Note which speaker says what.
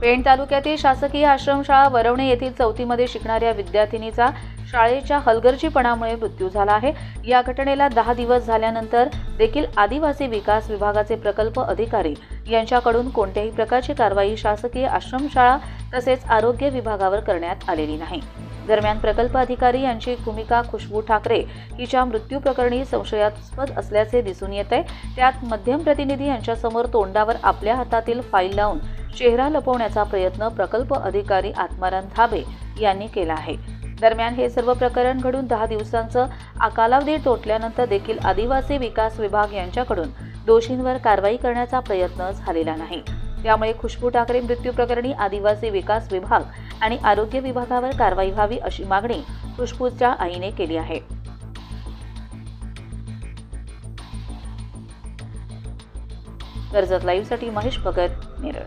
Speaker 1: पेण तालुक्यातील शासकीय आश्रमशाळा वरवणे येथील चौथीमध्ये शिकणाऱ्या विद्यार्थिनीचा शाळेच्या हलगर्जीपणामुळे मृत्यू झाला आहे. या घटनेला दहा दिवस झाल्यानंतर देखील आदिवासी विकास विभागाचे प्रकल्प अधिकारी यांच्याकडून कोणत्याही प्रकारची कारवाई शासकीय आश्रमशाळा तसेच आरोग्य विभागावर करण्यात आलेली नाही. दरम्यान प्रकल्प अधिकारी यांची भूमिका खुशबू ठाकरे हिच्या मृत्यू प्रकरणी संशयास्पद असल्याचे दिसून येत आहे. त्यात मध्यम प्रतिनिधी यांच्यासमोर तोंडावर आपल्या हातातील फाईल लावून चेहरा लपवण्याचा प्रयत्न प्रकल्प अधिकारी आत्माराम धाबे यांनी केला आहे. दरम्यान हे सर्व प्रकरण घडून दहा दिवसांचं अकालावधी तोटल्यानंतर देखील आदिवासी विकास विभाग यांच्याकडून दोषींवर कारवाई करण्याचा प्रयत्न झालेला नाही. त्यामुळे खुशबू ठाकरे मृत्यू प्रकरणी आदिवासी विकास विभाग आणि आरोग्य विभागावर कारवाई व्हावी अशी मागणी खुशबूच्या आईने केली आहे. कर्जत लाईव्हसाठी महेश भगत नेरळ